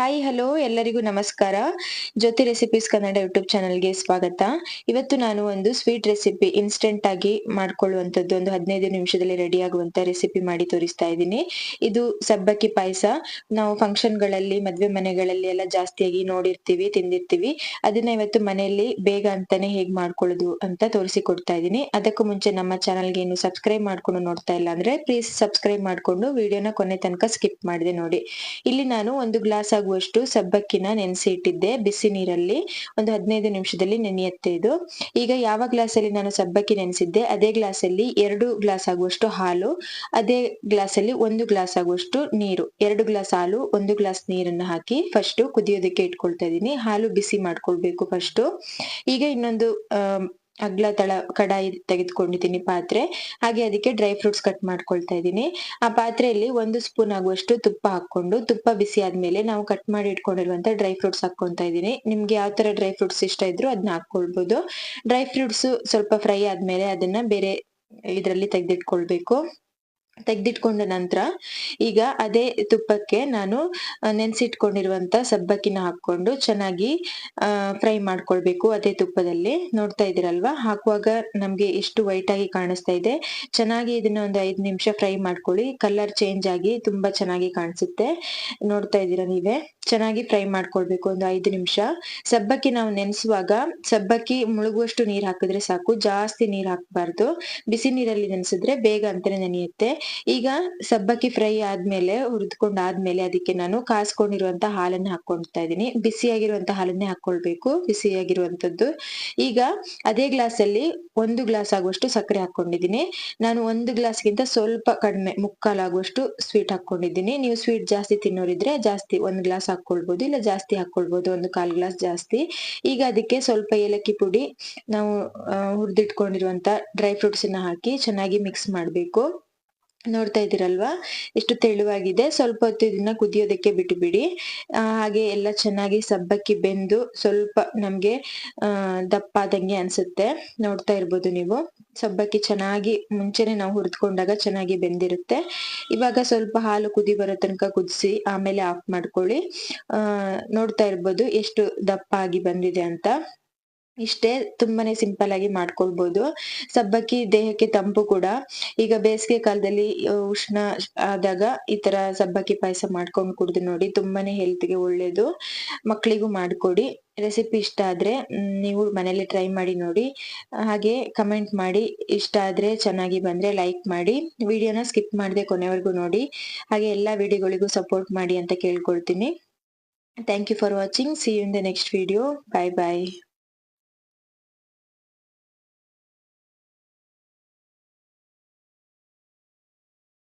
Hi hello ಎಲ್ಲರಿಗೂ ನಮಸ್ಕಾರ. ಜ್ಯೋತಿ recipes Kannada YouTube ಚಾನಲ್ಗೆ ಸ್ವಾಗತ. ಇವತ್ತು ನಾನು ಒಂದು ಸ್ವೀಟ್ ರೆಸಿಪಿ ಇನ್ಸ್ಟೆಂಟ್ ಆಗಿ ಮಾಡ್ಕೊಳ್ಳುವಂಥದ್ದು, ಒಂದು ಹದಿನೈದು ನಿಮಿಷದಲ್ಲಿ ರೆಡಿ ಆಗುವಂತ ರೆಸಿಪಿ ಮಾಡಿ ತೋರಿಸ್ತಾ ಇದ್ದೀನಿ. ಇದು ಸಬ್ಬಕ್ಕಿ ಪಾಯಸ. ನಾವು ಫಂಕ್ಷನ್ಗಳಲ್ಲಿ ಮದುವೆ ಮನೆಗಳಲ್ಲಿ ಎಲ್ಲ ಜಾಸ್ತಿಯಾಗಿ ನೋಡಿರ್ತೀವಿ, ತಿಂದಿರ್ತೀವಿ. ಅದನ್ನ ಇವತ್ತು ಮನೆಯಲ್ಲಿ ಬೇಗ ಅಂತಾನೆ ಹೇಗ್ ಮಾಡ್ಕೊಳ್ಳೋದು ಅಂತ ತೋರಿಸಿಕೊಡ್ತಾ ಇದ್ದೀನಿ. ಅದಕ್ಕೂ ಮುಂಚೆ ನಮ್ಮ ಚಾನಲ್ಗೆ ಏನು ಸಬ್ಸ್ಕ್ರೈಬ್ ಮಾಡ್ಕೊಂಡು ನೋಡ್ತಾ ಇಲ್ಲ ಅಂದ್ರೆ ಪ್ಲೀಸ್ ಸಬ್ಸ್ಕ್ರೈಬ್ ಮಾಡ್ಕೊಂಡು ವಿಡಿಯೋನ ಕೊನೆ ತನಕ ಸ್ಕಿಪ್ ಮಾಡಿದೆ ನೋಡಿ. ಇಲ್ಲಿ ನಾನು ಒಂದು ಗ್ಲಾಸ್ ಆಗುವಷ್ಟು ಸಬ್ಬಕ್ಕಿನ ನೆನೆಸಿ ಇಟ್ಟಿದ್ದೆ ಬಿಸಿ ನೀರಲ್ಲಿ. ಒಂದು ಹದಿನೈದು ನಿಮಿಷದಲ್ಲಿ ನೆನೆಯುತ್ತೆ ಇದು. ಈಗ ಯಾವ ಗ್ಲಾಸ್ ಅಲ್ಲಿ ನಾನು ಸಬ್ಬಕ್ಕಿ ನೆನೆಸಿದ್ದೆ, ಅದೇ ಗ್ಲಾಸ್ ಅಲ್ಲಿ ಎರಡು ಗ್ಲಾಸ್ ಆಗುವಷ್ಟು ಹಾಲು, ಅದೇ ಗ್ಲಾಸ್ ಅಲ್ಲಿ ಒಂದು ಗ್ಲಾಸ್ ಆಗುವಷ್ಟು ನೀರು. ಎರಡು ಗ್ಲಾಸ್ ಹಾಲು, ಒಂದು ಗ್ಲಾಸ್ ನೀರನ್ನು ಹಾಕಿ ಫಸ್ಟ್ ಕುದಿಯೋದಕ್ಕೆ ಇಟ್ಕೊಳ್ತಾ ಇದ್ದೀನಿ. ಹಾಲು ಬಿಸಿ ಮಾಡ್ಕೊಳ್ಬೇಕು ಫಸ್ಟ್ ಈಗ ಇನ್ನೊಂದು ಅಗ್ಲ ತಳ ಕಡಾಯಿ ತೆಗೆದುಕೊಂಡಿದ್ದೀನಿ ಪಾತ್ರೆ. ಹಾಗೆ ಅದಕ್ಕೆ ಡ್ರೈ ಫ್ರೂಟ್ಸ್ ಕಟ್ ಮಾಡ್ಕೊಳ್ತಾ ಇದ್ದೀನಿ. ಆ ಪಾತ್ರೆಯಲ್ಲಿ ಒಂದು ಸ್ಪೂನ್ ಆಗುವಷ್ಟು ತುಪ್ಪ ಹಾಕೊಂಡು ತುಪ್ಪ ಬಿಸಿ ಆದ್ಮೇಲೆ ನಾವು ಕಟ್ ಮಾಡಿ ಇಟ್ಕೊಂಡಿರುವಂತ ಡ್ರೈ ಫ್ರೂಟ್ಸ್ ಹಾಕೊಂತ ಇದ್ದೀನಿ. ನಿಮ್ಗೆ ಯಾವ ತರ ಡ್ರೈ ಫ್ರೂಟ್ಸ್ ಇಷ್ಟ ಇದ್ರು ಅದನ್ನ ಹಾಕೊಳ್ಬಹುದು ಡ್ರೈ ಫ್ರೂಟ್ಸ್ ಸ್ವಲ್ಪ ಫ್ರೈ ಆದ್ಮೇಲೆ ಅದನ್ನ ಬೇರೆ ಇದರಲ್ಲಿ ತೆಗೆದಿಟ್ಕೊಳ್ಬೇಕು. ತೆಗ್ದಿಟ್ಕೊಂಡ ನಂತರ ಈಗ ಅದೇ ತುಪ್ಪಕ್ಕೆ ನಾನು ನೆನ್ಸಿಟ್ಕೊಂಡಿರುವಂತ ಸಬ್ಬಕ್ಕಿನ ಹಾಕೊಂಡು ಚೆನ್ನಾಗಿ ಫ್ರೈ ಮಾಡ್ಕೊಳ್ಬೇಕು ಅದೇ ತುಪ್ಪದಲ್ಲಿ. ನೋಡ್ತಾ ಇದ್ದೀರಲ್ವಾ? ಹಾಕುವಾಗ ನಮಗೆ ಎಷ್ಟು ವೈಟ್ ಆಗಿ ಕಾಣಿಸ್ತಾ ಇದೆ. ಚೆನ್ನಾಗಿ ಇದನ್ನ ಒಂದು ಐದು ನಿಮಿಷ ಫ್ರೈ ಮಾಡ್ಕೊಳ್ಳಿ. ಕಲರ್ ಚೇಂಜ್ ಆಗಿ ತುಂಬಾ ಚೆನ್ನಾಗಿ ಕಾಣಿಸುತ್ತೆ. ನೋಡ್ತಾ ಇದ್ದೀರಾ ನೀವೇ? ಚೆನ್ನಾಗಿ ಫ್ರೈ ಮಾಡ್ಕೊಳ್ಬೇಕು ಒಂದು ಐದು ನಿಮಿಷ. ಸಬ್ಬಕ್ಕಿ ನಾವು ನೆನೆಸುವಾಗ, ಸಬ್ಬಕ್ಕಿ ಮುಳುಗುವಷ್ಟು ನೀರ್ ಹಾಕಿದ್ರೆ ಸಾಕು. ಜಾಸ್ತಿ ನೀರ್ ಹಾಕಬಾರ್ದು. ಬಿಸಿ ನೀರಲ್ಲಿ ನೆನೆಸಿದ್ರೆ ಬೇಗ ಅಂತಾನೆ ನೆನೆಯುತ್ತೆ. ಈಗ ಸಬ್ಬಕ್ಕಿ ಫ್ರೈ ಆದ್ಮೇಲೆ ಹುರಿದ್ಕೊಂಡ್ ಆದ್ಮೇಲೆ ಅದಕ್ಕೆ ನಾನು ಕಾಸ್ಕೊಂಡಿರುವಂತ ಹಾಲನ್ನ ಹಾಕೊಳ್ತಾ ಇದ್ದೀನಿ. ಬಿಸಿಯಾಗಿರುವಂತ ಹಾಲನ್ನೇ ಹಾಕೊಳ್ಬೇಕು ಬಿಸಿಯಾಗಿರುವಂತದ್ದು. ಈಗ ಅದೇ ಗ್ಲಾಸ್ ಅಲ್ಲಿ ಒಂದು ಗ್ಲಾಸ್ ಆಗುವಷ್ಟು ಸಕ್ಕರೆ ಹಾಕೊಂಡಿದ್ದೀನಿ ನಾನು ಒಂದು ಗ್ಲಾಸ್ಗಿಂತ ಸ್ವಲ್ಪ ಕಡಿಮೆ ಮುಕ್ಕಾಲಾಗುವಷ್ಟು ಸ್ವೀಟ್ ಹಾಕೊಂಡಿದ್ದೀನಿ ನೀವು ಸ್ವೀಟ್ ಜಾಸ್ತಿ ತಿನ್ನೋರಿದ್ರೆ ಜಾಸ್ತಿ ಒಂದ್ ಗ್ಲಾಸ್ ಹಾಕೊಳ್ಬಹುದು ಇಲ್ಲ ಜಾಸ್ತಿ ಹಾಕೊಳ್ಬಹುದು ಒಂದು ಕಾಲ್ ಗ್ಲಾಸ್ ಜಾಸ್ತಿ. ಈಗ ಅದಕ್ಕೆ ಸ್ವಲ್ಪ ಏಲಕ್ಕಿ ಪುಡಿ ನಾವು ಹುರಿದಿಟ್ಕೊಂಡಿರುವಂತ ಡ್ರೈ ಫ್ರೂಟ್ಸ್ ಅನ್ನ ಹಾಕಿ ಚೆನ್ನಾಗಿ ಮಿಕ್ಸ್ ಮಾಡ್ಬೇಕು. ನೋಡ್ತಾ ಇದ್ದೀರಲ್ವಾ? ಎಷ್ಟು ತೆಳುವಾಗಿದೆ. ಸ್ವಲ್ಪ ಹೊತ್ತು ಇದನ್ನ ಕುದಿಯೋದಕ್ಕೆ ಬಿಟ್ಟು ಬಿಡಿ ಹಾಗೆ ಎಲ್ಲ ಚೆನ್ನಾಗಿ ಸಬ್ಬಕ್ಕಿ ಬೆಂದು ಸ್ವಲ್ಪ ನಮ್ಗೆ ದಪ್ಪಾದಂಗೆ ಅನ್ಸುತ್ತೆ. ನೋಡ್ತಾ ಇರ್ಬೋದು ನೀವು. ಸಬ್ಬಕ್ಕಿ ಚೆನ್ನಾಗಿ ಮುಂಚೆನೆ ನಾವು ಹುರಿದ್ಕೊಂಡಾಗ ಚೆನ್ನಾಗಿ ಬೆಂದಿರುತ್ತೆ. ಇವಾಗ ಸ್ವಲ್ಪ ಹಾಲು ಕುದಿ ಬರೋ ತನಕ ಕುದಿಸಿ ಆಮೇಲೆ ಆಫ್ ಮಾಡ್ಕೊಳ್ಳಿ. ನೋಡ್ತಾ ಇರ್ಬೋದು ಎಷ್ಟು ದಪ್ಪ ಆಗಿ ಬಂದಿದೆ ಅಂತ. ಇಷ್ಟೇ ತುಂಬಾನೇ ಸಿಂಪಲ್ ಆಗಿ ಮಾಡ್ಕೊಳ್ಬಹುದು ಸಬ್ಬಕ್ಕಿ, ದೇಹಕ್ಕೆ ತಂಪು ಕೂಡ. ಈಗ ಬೇಸಿಗೆ ಕಾಲದಲ್ಲಿ ಉಷ್ಣ ಆದಾಗ ಈ ತರ ಸಬ್ಬಕ್ಕಿ ಪಾಯಸ ಮಾಡ್ಕೊಂಡು ಕುಡ್ದು ನೋಡಿ ತುಂಬಾನೇ ಹೆಲ್ತ್ಗೆ ಒಳ್ಳೇದು. ಮಕ್ಕಳಿಗೂ ಮಾಡ್ಕೊಡಿ. ರೆಸಿಪಿ ಇಷ್ಟ ಆದ್ರೆ ನೀವು ಮನೇಲಿ ಟ್ರೈ ಮಾಡಿ ನೋಡಿ. ಹಾಗೆ ಕಮೆಂಟ್ ಮಾಡಿ. ಇಷ್ಟ ಆದ್ರೆ ಚೆನ್ನಾಗಿ ಬಂದ್ರೆ ಲೈಕ್ ಮಾಡಿ. ವಿಡಿಯೋನ ಸ್ಕಿಪ್ ಮಾಡದೆ ಕೊನೆವರೆಗೂ ನೋಡಿ. ಹಾಗೆ ಎಲ್ಲಾ ವಿಡಿಯೋಗಳಿಗೂ ಸಪೋರ್ಟ್ ಮಾಡಿ ಅಂತ ಕೇಳ್ಕೊಳ್ತೀನಿ. Thank you for watching see you in the next video bye bye